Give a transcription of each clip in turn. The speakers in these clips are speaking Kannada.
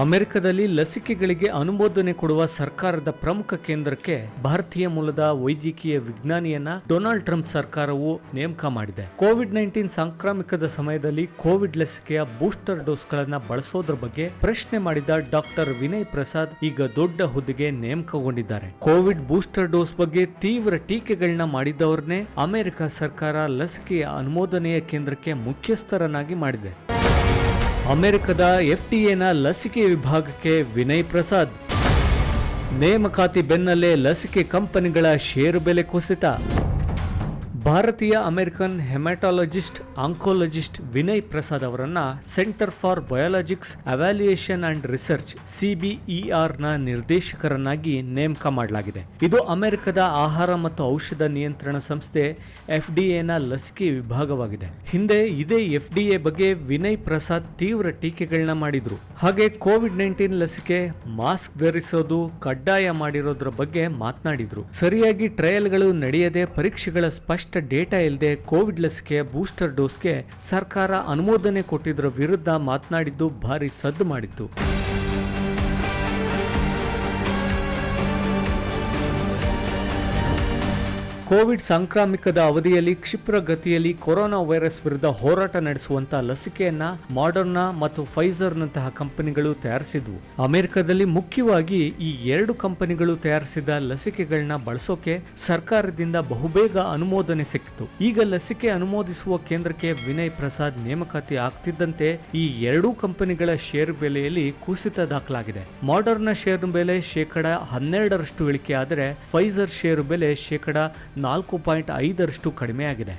ಅಮೆರಿಕದಲ್ಲಿ ಲಸಿಕೆಗಳಿಗೆ ಅನುಮೋದನೆ ಕೊಡುವ ಸರ್ಕಾರದ ಪ್ರಮುಖ ಕೇಂದ್ರಕ್ಕೆ ಭಾರತೀಯ ಮೂಲದ ವೈದ್ಯಕೀಯ ವಿಜ್ಞಾನಿಯನ್ನ ಡೊನಾಲ್ಡ್ ಟ್ರಂಪ್ ಸರ್ಕಾರವು ನೇಮಕ ಮಾಡಿದೆ. ಕೋವಿಡ್ ನೈನ್ಟೀನ್ ಸಾಂಕ್ರಾಮಿಕದ ಸಮಯದಲ್ಲಿ ಕೋವಿಡ್ ಲಸಿಕೆಯ ಬೂಸ್ಟರ್ ಡೋಸ್ಗಳನ್ನ ಬಳಸೋದ್ರ ಬಗ್ಗೆ ಪ್ರಶ್ನೆ ಮಾಡಿದ ಡಾಕ್ಟರ್ ವಿನಯ್ ಪ್ರಸಾದ್ ಈಗ ದೊಡ್ಡ ಹುದ್ದೆಗೆ ನೇಮಕಗೊಂಡಿದ್ದಾರೆ. ಕೋವಿಡ್ ಬೂಸ್ಟರ್ ಡೋಸ್ ಬಗ್ಗೆ ತೀವ್ರ ಟೀಕೆಗಳನ್ನ ಮಾಡಿದವರನ್ನೇ ಅಮೆರಿಕ ಸರ್ಕಾರ ಲಸಿಕೆಯ ಅನುಮೋದನೆಯ ಕೇಂದ್ರಕ್ಕೆ ಮುಖ್ಯಸ್ಥರನ್ನಾಗಿ ಮಾಡಿದೆ. ಅಮೆರಿಕದ ಎಫ್ಡಿಎನ ಲಸಿಕೆ ವಿಭಾಗಕ್ಕೆ ವಿನಯ್ ಪ್ರಸಾದ್. ನೇಮಕಾತಿ ಬೆನ್ನಲ್ಲೇ ಲಸಿಕೆ ಕಂಪನಿಗಳ ಷೇರು ಬೆಲೆ ಕುಸಿತ. ಭಾರತೀಯ American hematologist, oncologist Vinay Prasad ಅವರನ್ನ center for biologics, evaluation and research ಸಿಬಿಇಆರ್ನ ನಿರ್ದೇಶಕರನ್ನಾಗಿ ನೇಮಕ ಮಾಡಲಾಗಿದೆ. ಇದು ಅಮೆರಿಕದ ಆಹಾರ ಮತ್ತು ಔಷಧ ನಿಯಂತ್ರಣ ಸಂಸ್ಥೆ ಎಫ್ಡಿಎ ನ ಲಸಿಕೆ ವಿಭಾಗವಾಗಿದೆ. ಹಿಂದೆ ಇದೇ ಎಫ್ಡಿಎ ಬಗ್ಗೆ ವಿನಯ್ ಪ್ರಸಾದ್ ತೀವ್ರ ಟೀಕೆಗಳನ್ನ ಮಾಡಿದ್ರು. ಹಾಗೆ ಕೋವಿಡ್ ನೈನ್ಟೀನ್ ಲಸಿಕೆ, ಮಾಸ್ಕ್ ಧರಿಸೋದು, ಕಡ್ಡಾಯ ಮಾಡಿರೋದ್ರ ಬಗ್ಗೆ ಮಾತನಾಡಿದ್ರು. ಸರಿಯಾಗಿ ಟ್ರಯಲ್ಗಳು ನಡೆಯದೆ ಪರೀಕ್ಷೆಗಳ ಸ್ಪಷ್ಟ ಡೇಟಾ ಇಲ್ಲದೆ ಕೋವಿಡ್ ಲಸಿಕೆ ಬೂಸ್ಟರ್ ಡೋಸ್ಗೆ ಸರ್ಕಾರ ಅನುಮೋದನೆ ಕೊಟ್ಟಿದ್ದರ ವಿರುದ್ಧ ಮಾತನಾಡಿದ್ದು ಭಾರಿ ಸದ್ದು ಮಾಡಿತ್ತು. ಕೋವಿಡ್ ಸಾಂಕ್ರಾಮಿಕದ ಅವಧಿಯಲ್ಲಿ ಕ್ಷಿಪ್ರ ಗತಿಯಲ್ಲಿ ಕೊರೋನಾ ವೈರಸ್ ವಿರುದ್ಧ ಹೋರಾಟ ನಡೆಸುವಂತಹ ಲಸಿಕೆಯನ್ನ ಮಾಡರ್ನಾ ಮತ್ತು ಫೈಜರ್ನಂತಹ ಕಂಪನಿಗಳು ತಯಾರಿಸಿದ್ವು. ಅಮೆರಿಕದಲ್ಲಿ ಮುಖ್ಯವಾಗಿ ಈ ಎರಡು ಕಂಪನಿಗಳು ತಯಾರಿಸಿದ ಲಸಿಕೆಗಳನ್ನ ಬಳಸೋಕೆ ಸರ್ಕಾರದಿಂದ ಬಹುಬೇಗ ಅನುಮೋದನೆ ಸಿಕ್ಕಿತು. ಈಗ ಲಸಿಕೆ ಅನುಮೋದಿಸುವ ಕೇಂದ್ರಕ್ಕೆ ವಿನಯ್ ಪ್ರಸಾದ್ ನೇಮಕಾತಿ ಆಗ್ತಿದ್ದಂತೆ ಈ ಎರಡೂ ಕಂಪನಿಗಳ ಷೇರು ಬೆಲೆಯಲ್ಲಿ ಕುಸಿತ ದಾಖಲಾಗಿದೆ. ಮಾಡರ್ನ ಷೇರು ಬೆಲೆ ಶೇಕಡ ಹನ್ನೆರಡರಷ್ಟು ಇಳಿಕೆ ಆದರೆ ಫೈಸರ್ ಷೇರು ಬೆಲೆ ಶೇಕಡ ನಾಲ್ಕು ಪಾಯಿಂಟ್ ಐದರಷ್ಟು ಕಡಿಮೆಯಾಗಿದೆ.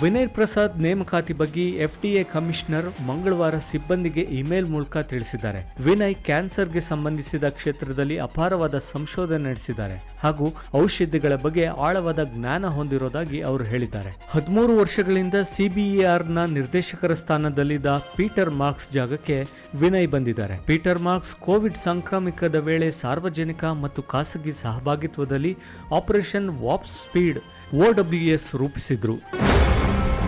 ವಿನಯ್ ಪ್ರಸಾದ್ ನೇಮಕಾತಿ ಬಗ್ಗೆ ಎಫ್ಡಿಎ ಕಮಿಷನರ್ ಮಂಗಳವಾರ ಸಿಬ್ಬಂದಿಗೆ ಇಮೇಲ್ ಮೂಲಕ ತಿಳಿಸಿದ್ದಾರೆ. ವಿನಯ್ ಕ್ಯಾನ್ಸರ್ಗೆ ಸಂಬಂಧಿಸಿದ ಕ್ಷೇತ್ರದಲ್ಲಿ ಅಪಾರವಾದ ಸಂಶೋಧನೆ ನಡೆಸಿದ್ದಾರೆ ಹಾಗೂ ಔಷಧಿಗಳ ಬಗ್ಗೆ ಆಳವಾದ ಜ್ಞಾನ ಹೊಂದಿರೋದಾಗಿ ಅವರು ಹೇಳಿದ್ದಾರೆ. ಹದಿಮೂರು ವರ್ಷಗಳಿಂದ ಸಿಬಿಇಆರ್ನ ನಿರ್ದೇಶಕರ ಸ್ಥಾನದಲ್ಲಿದ್ದ ಪೀಟರ್ ಮಾರ್ಕ್ಸ್ ಜಾಗಕ್ಕೆ ವಿನಯ್ ಬಂದಿದ್ದಾರೆ. ಪೀಟರ್ ಮಾರ್ಕ್ಸ್ ಕೋವಿಡ್ ಸಾಂಕ್ರಾಮಿಕದ ವೇಳೆ ಸಾರ್ವಜನಿಕ ಮತ್ತು ಖಾಸಗಿ ಸಹಭಾಗಿತ್ವದಲ್ಲಿ ಆಪರೇಷನ್ ವಾಪ್ ಸ್ಪೀಡ್ ಒಡಬ್ಲ್ಯೂಎಸ್ ರೂಪಿಸಿದ್ರು.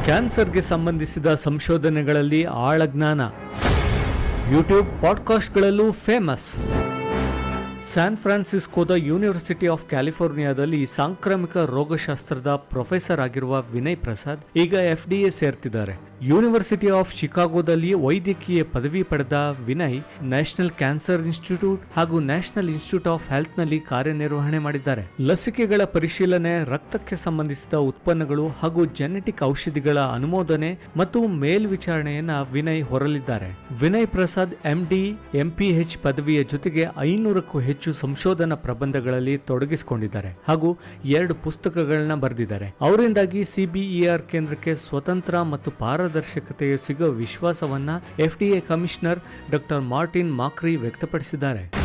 ಕ್ಯಾನ್ಸರ್ಗೆ ಸಂಬಂಧಿಸಿದ ಸಂಶೋಧನೆಗಳಲ್ಲಿ ಆಳ ಜ್ಞಾನ ಯೂಟ್ಯೂಬ್ ಪಾಡ್ಕಾಸ್ಟ್ಗಳಲ್ಲೂ ಫೇಮಸ್. ಸ್ಯಾನ್ ಫ್ರಾನ್ಸಿಸ್ಕೋದ ಯೂನಿವರ್ಸಿಟಿ ಆಫ್ ಕ್ಯಾಲಿಫೋರ್ನಿಯಾದಲ್ಲಿ ಸಾಂಕ್ರಾಮಿಕ ರೋಗಶಾಸ್ತ್ರದ ಪ್ರೊಫೆಸರ್ ಆಗಿರುವ ವಿನಯ್ ಪ್ರಸಾದ್ ಈಗ ಎಫ್ಡಿಎ ಸೇರ್ತಿದ್ದಾರೆ. ಯೂನಿವರ್ಸಿಟಿ ಆಫ್ ಶಿಕಾಗೋದಲ್ಲಿ ವೈದ್ಯಕೀಯ ಪದವಿ ಪಡೆದ ವಿನಯ್ ನ್ಯಾಷನಲ್ ಕ್ಯಾನ್ಸರ್ ಇನ್ಸ್ಟಿಟ್ಯೂಟ್ ಹಾಗೂ ನ್ಯಾಷನಲ್ ಇನ್ಸ್ಟಿಟ್ಯೂಟ್ ಆಫ್ ಹೆಲ್ತ್ನಲ್ಲಿ ಕಾರ್ಯನಿರ್ವಹಣೆ ಮಾಡಿದ್ದಾರೆ. ಲಸಿಕೆಗಳ ಪರಿಶೀಲನೆ, ರಕ್ತಕ್ಕೆ ಸಂಬಂಧಿಸಿದ ಉತ್ಪನ್ನಗಳು ಹಾಗೂ ಜೆನೆಟಿಕ್ ಔಷಧಿಗಳ ಅನುಮೋದನೆ ಮತ್ತು ಮೇಲ್ವಿಚಾರಣೆಯನ್ನ ವಿನಯ್ ಹೊರಲಿದ್ದಾರೆ. ವಿನಯ್ ಪ್ರಸಾದ್ ಎಂಡಿ ಎಂಪಿಎಚ್ ಪದವಿಯ ಜೊತೆಗೆ ಐನೂರಕ್ಕೂ ಹೆಚ್ಚು ಸಂಶೋಧನಾ ಪ್ರಬಂಧಗಳಲ್ಲಿ ತೊಡಗಿಸಿಕೊಂಡಿದ್ದಾರೆ ಹಾಗೂ ಎರಡು ಪುಸ್ತಕಗಳನ್ನ ಬರೆದಿದ್ದಾರೆ. ಅವರಿಂದಾಗಿ ಸಿಬಿಇಆರ್ ಕೇಂದ್ರಕ್ಕೆ ಸ್ವತಂತ್ರ ಮತ್ತು ಪಾರದರ್ಶಕತೆಯು ಸಿಗುವ ವಿಶ್ವಾಸವನ್ನ FDA commissioner doctor Martin Makary ವ್ಯಕ್ತಪಡಿಸಿದ್ದಾರೆ.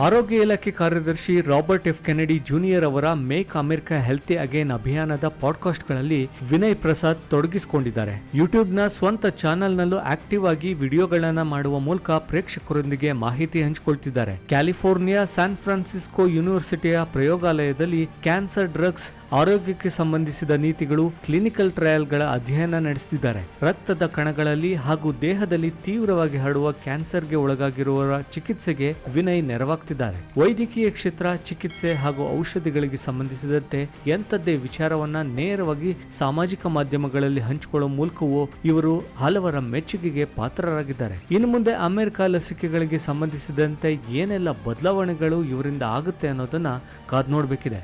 ಆರೋಗ್ಯ ಇಲಾಖೆ ಕಾರ್ಯದರ್ಶಿ ರಾಬರ್ಟ್ ಎಫ್ ಕೆನೆಡಿ ಜೂನಿಯರ್ ಅವರ ಮೇಕ್ ಅಮೆರಿಕ ಹೆಲ್ತಿ ಅಗೇನ್ ಅಭಿಯಾನದ ಪಾಡ್ಕಾಸ್ಟ್ಗಳಲ್ಲಿ ವಿನಯ್ ಪ್ರಸಾದ್ ತೊಡಗಿಸಿಕೊಂಡಿದ್ದಾರೆ. ಯೂಟ್ಯೂಬ್ನ ಸ್ವಂತ ಚಾನೆಲ್ನಲ್ಲೂ ಆಕ್ಟಿವ್ ಆಗಿ ವಿಡಿಯೋಗಳನ್ನ ಮಾಡುವ ಮೂಲಕ ಪ್ರೇಕ್ಷಕರೊಂದಿಗೆ ಮಾಹಿತಿ ಹಂಚಿಕೊಳ್ತಿದ್ದಾರೆ. ಕ್ಯಾಲಿಫೋರ್ನಿಯಾ, ಸ್ಯಾನ್ ಫ್ರಾನ್ಸಿಸ್ಕೋ ಯೂನಿವರ್ಸಿಟಿಯ ಪ್ರಯೋಗಾಲಯದಲ್ಲಿ ಕ್ಯಾನ್ಸರ್ ಡ್ರಗ್ಸ್ ಆರೋಗ್ಯಕ್ಕೆ ಸಂಬಂಧಿಸಿದ ನೀತಿಗಳು ಕ್ಲಿನಿಕಲ್ ಟ್ರಯಲ್ಗಳ ಅಧ್ಯಯನ ನಡೆಸುತ್ತಿದ್ದಾರೆ ರಕ್ತದ ಕಣಗಳಲ್ಲಿ ಹಾಗೂ ದೇಹದಲ್ಲಿ ತೀವ್ರವಾಗಿ ಹರಡುವ ಕ್ಯಾನ್ಸರ್ಗೆ ಒಳಗಾಗಿರುವವರ ಚಿಕಿತ್ಸೆಗೆ ವಿನಯ್ ನೆರವಾಗ್ತಿದ್ದಾರೆ ವೈದ್ಯಕೀಯ ಕ್ಷೇತ್ರ, ಚಿಕಿತ್ಸೆ ಹಾಗೂ ಔಷಧಿಗಳಿಗೆ ಸಂಬಂಧಿಸಿದಂತೆ ಎಂಥದ್ದೇ ವಿಚಾರವನ್ನ ನೇರವಾಗಿ ಸಾಮಾಜಿಕ ಮಾಧ್ಯಮಗಳಲ್ಲಿ ಹಂಚಿಕೊಳ್ಳುವ ಮೂಲಕವೂ ಇವರು ಹಲವರ ಮೆಚ್ಚುಗೆಗೆ ಪಾತ್ರರಾಗಿದ್ದಾರೆ. ಇನ್ನು ಮುಂದೆ ಅಮೆರಿಕ ಲಸಿಕೆಗಳಿಗೆ ಸಂಬಂಧಿಸಿದಂತೆ ಏನೆಲ್ಲ ಬದಲಾವಣೆಗಳು ಇವರಿಂದ ಆಗುತ್ತೆ ಅನ್ನೋದನ್ನ ಕಾದ್ ನೋಡ್ಬೇಕಿದೆ.